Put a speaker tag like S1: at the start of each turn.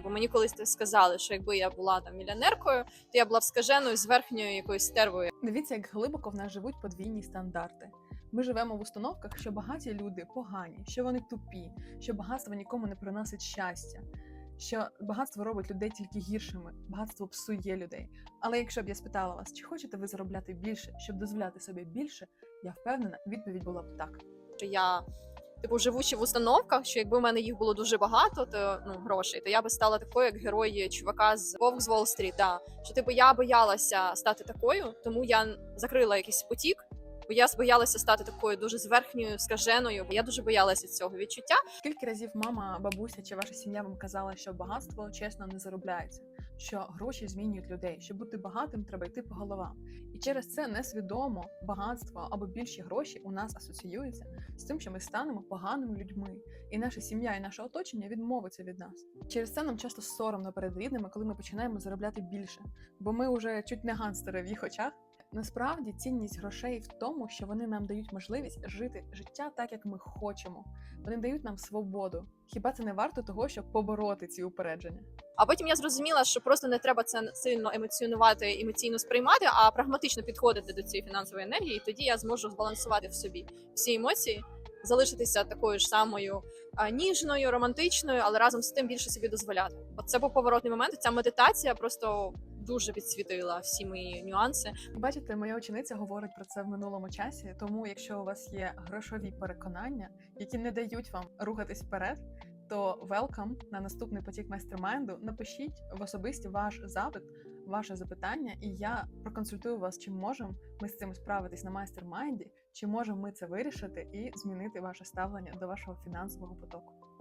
S1: Бо мені колись сказали, що якби я була там мільйонеркою, то я була б скаженою з верхньою якоюсь стервою.
S2: Дивіться, як глибоко в нас живуть подвійні стандарти. Ми живемо в установках, що багаті люди погані, що вони тупі, що багатство нікому не приносить щастя, що багатство робить людей тільки гіршими, багатство псує людей. Але якщо б я спитала вас, чи хочете ви заробляти більше, щоб дозволяти собі більше, я впевнена, відповідь була б так.
S1: Я типу живучи в установках, що якби в мене їх було дуже багато, то ну грошей, то я би стала такою, як герой чувака з Вовк з Уолл-стріт. Да. Що типу я боялася стати такою, тому я закрила якийсь потік. Бо я боялася стати такою дуже зверхньою, скаженою. Я дуже боялася цього відчуття.
S2: Скільки разів мама, бабуся чи ваша сім'я вам казала, що багатство чесно не заробляється, що гроші змінюють людей, щоб бути багатим, треба йти по головам. І через це несвідомо багатство або більші гроші у нас асоціюються з тим, що ми станемо поганими людьми, і наша сім'я і наше оточення відмовиться від нас. Через це нам часто соромно перед рідними, коли ми починаємо заробляти більше, бо ми вже чуть не ганстери в їх очах. Насправді цінність грошей в тому, що вони нам дають можливість жити життя так, як ми хочемо. Вони дають нам свободу. Хіба це не варто того, щоб побороти ці упередження?
S1: А потім я зрозуміла, що просто не треба це сильно емоціонувати, емоційно сприймати, а прагматично підходити до цієї фінансової енергії. І тоді я зможу збалансувати в собі всі емоції, залишитися такою ж самою ніжною, романтичною, але разом з тим більше собі дозволяти. От це був поворотний момент. Ця медитація просто дуже підсвітила всі мої нюанси.
S2: Бачите, моя учениця говорить про це в минулому часі. Тому, якщо у вас є грошові переконання, які не дають вам рухатись вперед, то welcome на наступний потік майстермайнду. Напишіть в особисті ваш запит, ваше запитання, і я проконсультую вас, чи можемо ми з цим справитись на майстермайнді, чи можемо ми це вирішити і змінити ваше ставлення до вашого фінансового потоку.